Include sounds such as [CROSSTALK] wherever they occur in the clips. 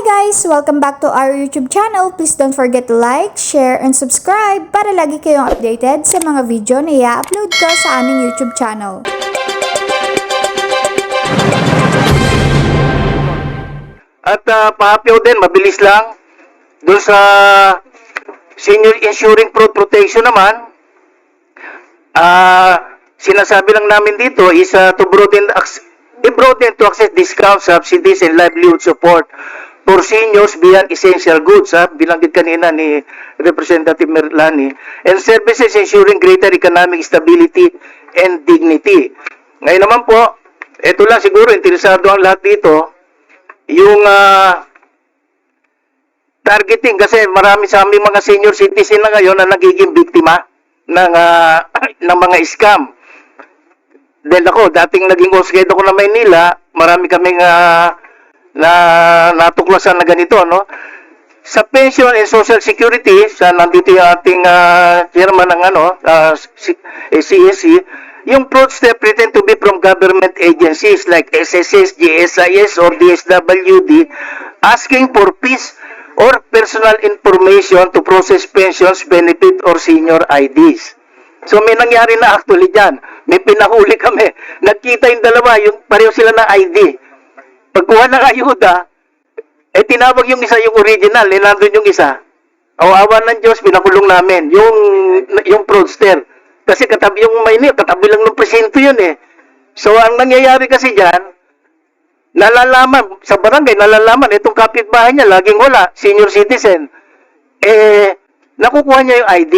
guys! Welcome back to our YouTube channel. Please don't forget to like, share, and subscribe para lagi kayong updated sa mga video na i-upload ko sa aming YouTube channel. At uh, pahapyaw din, mabilis lang. Doon sa senior insuring fraud protection naman, ah sinasabi lang namin dito is uh, to broaden, i-broaden to access discounts, subsidies, and livelihood support seniors beyond essential goods, ha? bilanggit kanina ni Representative Merlani, and services ensuring greater economic stability and dignity. Ngayon naman po, ito lang siguro, interesado ang lahat dito, yung ah, targeting kasi marami sa aming mga senior citizen na ngayon na nagiging biktima ng ah, [CLEARS THROAT] ng mga scam. Dahil ako, dating naging guide ako na Maynila, marami kaming ah, na natuklasan na ganito, no? Sa pension and social security, sa nandito yung ating ah, chairman ng ano, ah, si- eh, CSC, yung fraudster pretend to be from government agencies like SSS, GSIS, or DSWD, asking for fees or personal information to process pensions, benefit, or senior IDs. So may nangyari na actually dyan. May pinahuli kami. Nagkita yung dalawa, yung pareho sila ng ID. Pagkuha ng ayuda, eh tinawag yung isa yung original, eh nandun yung isa. O awa ng Diyos, pinakulong namin. Yung, yung fraudster. Kasi katabi yung Maynil, katabi lang ng presinto yun eh. So ang nangyayari kasi dyan, nalalaman, sa barangay, nalalaman, itong kapitbahay niya, laging wala, senior citizen. Eh, nakukuha niya yung ID.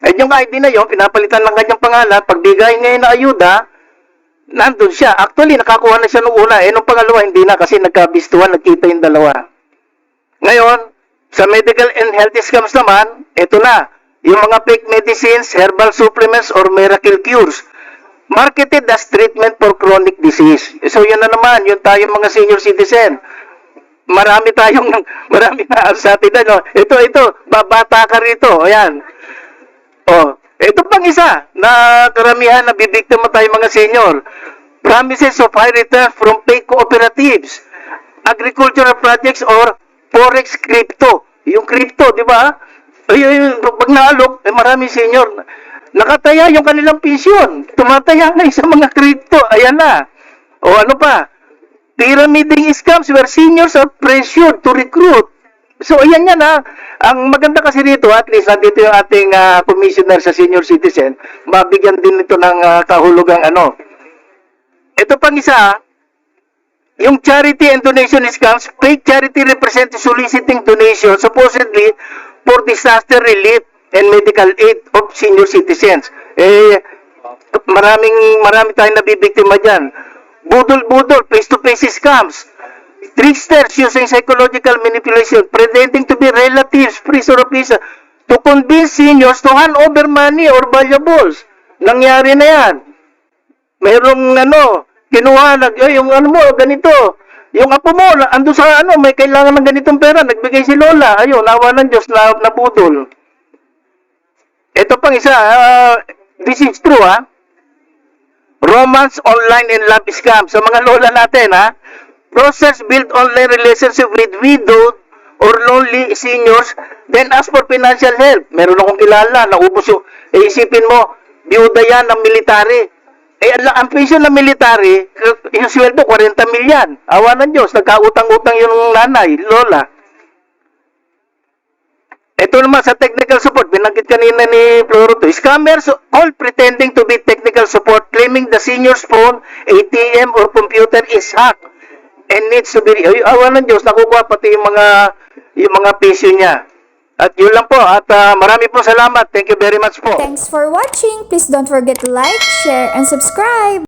At yung ID na yon pinapalitan ng kanyang pangalan, pagbigay ngayon ng ayuda, nandun siya. Actually, nakakuha na siya nung una. Eh, nung pangalawa, hindi na kasi nagkabistuhan, nagkita yung dalawa. Ngayon, sa medical and health scams naman, ito na. Yung mga fake medicines, herbal supplements, or miracle cures. Marketed as treatment for chronic disease. So, yan na naman, yung tayo mga senior citizen. Marami tayong, [LAUGHS] marami na sa atin. Ano? Ito, ito, babata ka rito. Ayan. Oh, ito pang isa na karamihan na bibiktima tayo mga senior. Promises of high returns from fake cooperatives, agricultural projects or forex crypto. Yung crypto, di ba? Ay, pag naalok, eh, marami senior. Nakataya yung kanilang pensyon. Tumataya na sa mga crypto. Ayan na. O ano pa? Pyramiding scams where seniors are pressured to recruit So, ayan yan ha. Ang maganda kasi dito, at least nandito yung ating ah, commissioner sa senior citizen, mabigyan din ito ng ah, kahulugang ano. Ito pang isa, yung charity and donation scams, fake charity representative soliciting donation supposedly for disaster relief and medical aid of senior citizens. Eh, maraming marami tayong nabibiktima dyan. Budol-budol, face-to-face scams. Tricksters using psychological manipulation, pretending to be relatives, priests or officials, to convince seniors to hand over money or valuables. Nangyari na yan. Mayroong ano, kinuha, nag, "Ay, yung ano mo, ganito. Yung apo mo, ando sa ano, may kailangan ng ganitong pera, nagbigay si Lola. Ayun, awa ng Diyos, na, nabudol. Ito pang isa, ah, this is true ha. Romance online and love scam. Sa mga lola natin ha. Process build online relationship with widowed or lonely seniors then ask for financial help. Meron akong kilala, naubos yung, eh, isipin mo, biyuda yan ng military. Eh, ang, pension ng military, yung sweldo, 40 milyan. Awa ng Diyos, nagkautang-utang yung nanay, lola. Ito naman sa technical support, binanggit kanina ni Floro to. Scammers all pretending to be technical support claiming the senior's phone, ATM, or computer is hacked and needs to be... Ay, awa ng Diyos, nakukuha pati yung mga, yung mga pisyo niya. At yun lang po. At ah, marami po salamat. Thank you very much po. Thanks for watching! Please don't forget to like, share, and subscribe!